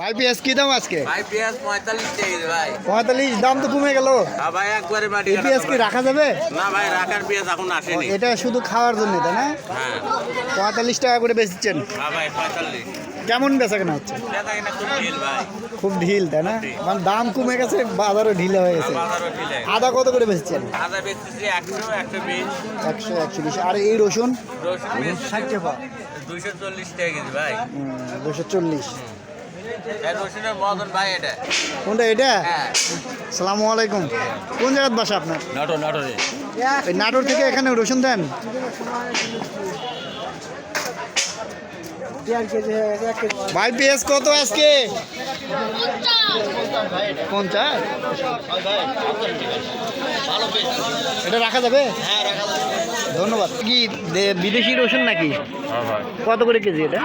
ভাই পেঁয়াজ কি দাম আজকে? ভাই পেঁয়াজ পঁয়তাল্লিশ টাকা ভাই। পঁয়তাল্লিশ দাম তো কমে গেল। হ্যাঁ ভাই একবারে মাটি পেঁয়াজ কি রাখা যাবে? না ভাই রাখার পেঁয়াজ এখন আসেনি। এটা শুধু খাওয়ার জন্য তাই না? হ্যাঁ। পঁয়তাল্লিশ টাকা করে বেচছেন। হ্যাঁ ভাই পঁয়তাল্লিশ। কেমন বেচা কেনা হচ্ছে? খুব ঢিল তাই না? মানে দাম কমে গেছে বাজারও ঢিলে হয়ে গেছে। আদা কত করে বেচছেন? একশো একশো বিশ। আর এই রসুন? রসুন দুইশো চল্লিশ টাকা ভাই। দুশো চল্লিশ। কোনটা এটা? হ্যাঁ। সালামু আলাইকুম। কোন জায়গার বাসা আপনার? নাটো নাটোরে। এই নাটোর থেকে এখানে রসুন দেন। ভাই পেঁয়াজ কত আজকে? পঞ্চাশ? এটা রাখা যাবে? ধন্যবাদ। কি বিদেশি রসুন নাকি? কত করে কেজি এটা?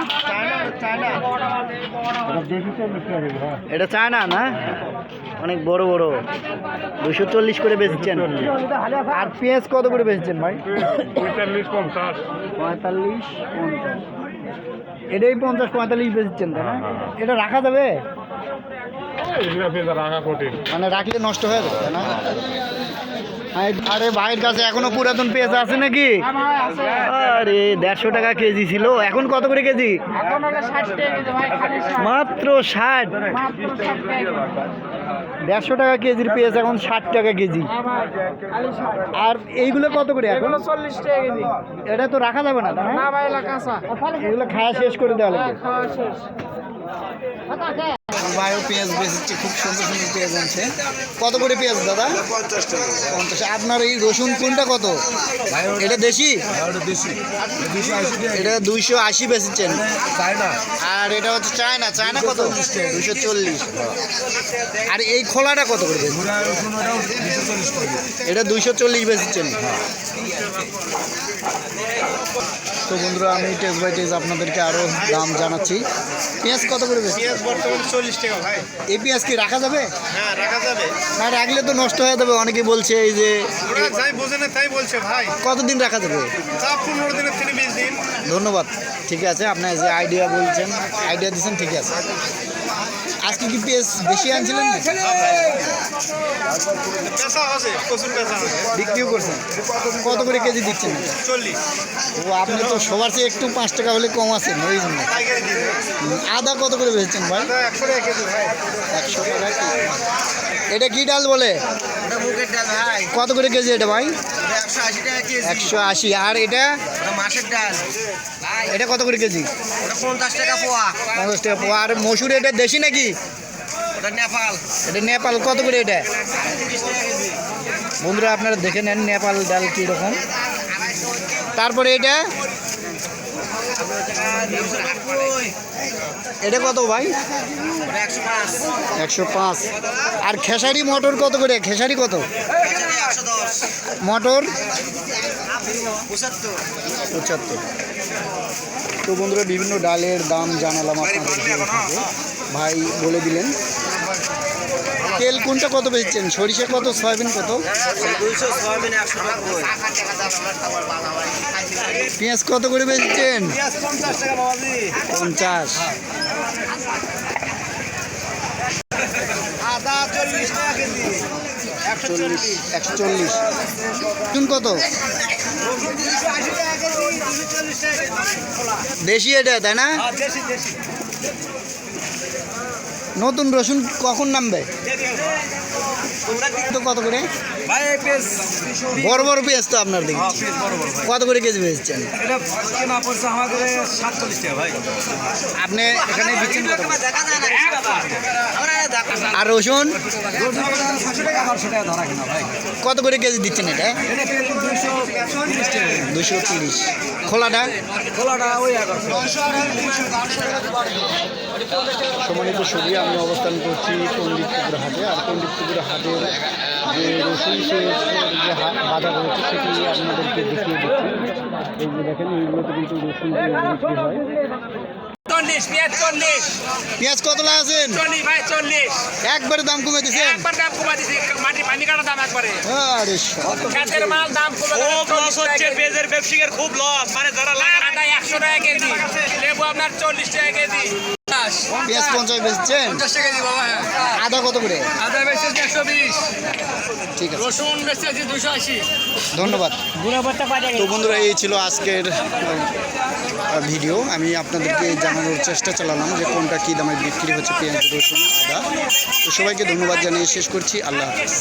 এটা চায় না না? অনেক বড় বড়। দুশো চল্লিশ করে বেচছেন। আর পেঁয়াজ কত করে বেচছেন ভাই? পঁয়তাল্লিশ পঞ্চাশ। পঁয়তাল্লিশ পঞ্চাশ। এটাই পঞ্চাশ পঁয়তাল্লিশ বেচছেন তাই না? এটা রাখা যাবে? রাখা কঠিন। মানে রাখলে নষ্ট হয়ে যাবে না? আরে- ভাইয়ের কাছে এখনও পুরাতন পেঁয়াজ আছে নাকি? আরে দেড়শো টাকা কেজি ছিল। এখন কত করে কেজি? মাত্র ষাট। দেড়শো টাকা কেজির পেঁয়াজ এখন ষাট টাকা কেজি। আর এইগুলো কত করে এখন? চল্লিশ টাকা কেজি এটা তো রাখা যাবে না এগুলো খাওয়া শেষ করে দেওয়া লাগবে। ভাইও পেঁয়াজ বেচেছে, খুব সুন্দর সুন্দর পেঁয়াজ আনছে। কত করে পেঁয়াজ দাদা? পঞ্চাশ আপনার এই রসুন কোনটা কত? এটা দেশি? এটা দুইশো আশি বেচেছেন। আর এটা হচ্ছে চায়না। চায়না কত? দুইশো চল্লিশ। আর এই খোলাটা কত করে এটা দুইশো চল্লিশ বেচেছেন। তো বন্ধুরা আমি টেস্ট বাই টেস্ট আপনাদেরকে আরও দাম জানাচ্ছি। পেঁয়াজ কত করে বেশি পেঁয়াজ বর্তমানে চল্লিশ টাকা ভাই। এই পেঁয়াজ কি রাখা যাবে? হ্যাঁ রাখা যাবে। না রাখলে তো নষ্ট হয়ে যাবে অনেকে বলছে এই যে যাই বোঝে না তাই বলছে ভাই। কতদিন রাখা যাবে? পনেরো দিনের থেকে বিশ দিন। ধন্যবাদ ঠিক আছে আপনার যে আইডিয়া বলছেন আইডিয়া দিচ্ছেন ঠিক আছে। আজকে কি পেঁয়াজ বেশি আনছিলেন বিক্রিও করছেন? কত করে কেজি দিচ্ছেন চল্লিশ। ও আপনি তো সবার চেয়ে একটু পাঁচ টাকা হলে কম আছেন ওই জন্য। আদা কত করে বেচছেন ভাই? একশো টাকা কেজি ভাই। একশো টাকা কেজি। এটা কি ডাল বলে? এটা মুগের ডাল ভাই। কত করে কেজি এটা ভাই? একশো আশি। আর এটা? এটা মাছের ডাল। এটা কত করে কেজি? পঞ্চাশ টাকা পোয়া। পঞ্চাশ টাকা পোয়া। আর মসুর এটা দেশি নাকি? ওটা নেপাল। এটা নেপাল কত করে এটা? বন্ধুরা আপনারা দেখে নেন নেপাল ডাল কীরকম। তারপরে এটা? এটা কত ভাই? একশো পাঁচ। আর খেসারি মটর কত করে? খেসারি কত? মটর? পঁচাত্তর। তো বন্ধুরা, বিভিন্ন ডালের দাম জানালাম আপনাদেরকে এখানে। ভাই বলে দিলেন। তেল কোনটা কত বেচছেন? সরিষা কত সয়াবিন কত? পেঁয়াজ কত করে বেচছেন? পঞ্চাশ আদা চল্লিশ টাকা কেজি। একশো চল্লিশ। একশো চল্লিশ কত দুশো এটা তাই না? দেশি। নতুন রসুন কখন নামবে? তো কত করে? ভাই এই পেঁয়াজ বড় বড় পেঁয়াজ তো আপনার বড় ভাই। কত করে কেজি বেচছেন? এটা কেনা পড়ছে আমাদের সাতচল্লিশ টাকা ভাই। আপনি এখানে আর রসুন? ছশো টাকা বারোশো টাকা ধরা কিনা ভাই কত করে কেজি দিচ্ছেন এটা? দুশো তিরিশ। খোলাটা? খোলাটা ওই সম্মানিত ছবি আমি অবস্থান করছি পণ্ডিতপুকুর হাটে। আর পণ্ডিতপুকুর হাটের যে রসুন সে যে বাজার রয়েছে সেটি আপনাদেরকে দেখিয়ে দিচ্ছি এই যে দেখেন এইগুলোতে কিন্তু রসুন বিক্রি হয় পেঁয়াজ কত আছেন একবারে দাম কমে দিয়েছেন একবার দাম কমা দিছি মাটি পানি কাটা দাম একবারে আরে। মাল দাম কমে লস হচ্ছে পেঁয়াজের ব্যবসায়ীর খুব লস। মানে যারা টাকা কেজি। লেবু আপনার চল্লিশ টাকা কেজি। পঞ্চাশ। পেঁয়াজ পঞ্চাশ বেচছেন? পঞ্চাশ টাকা দিই বাবা হ্যাঁ। আদা কত করে? আদা বেচে একশো বিশ। ঠিক আছে। রসুন বেচে আছে দুশো আশি। ধন্যবাদ। তো বন্ধুরা এই ছিল আজকের ভিডিও। আমি আপনাদেরকে জানানোর চেষ্টা চালালাম যে কোনটা কী দামে বিক্রি হচ্ছে পেঁয়াজ রসুন আদা। তো সবাইকে ধন্যবাদ জানিয়ে শেষ করছি। আল্লাহ হাফিজ।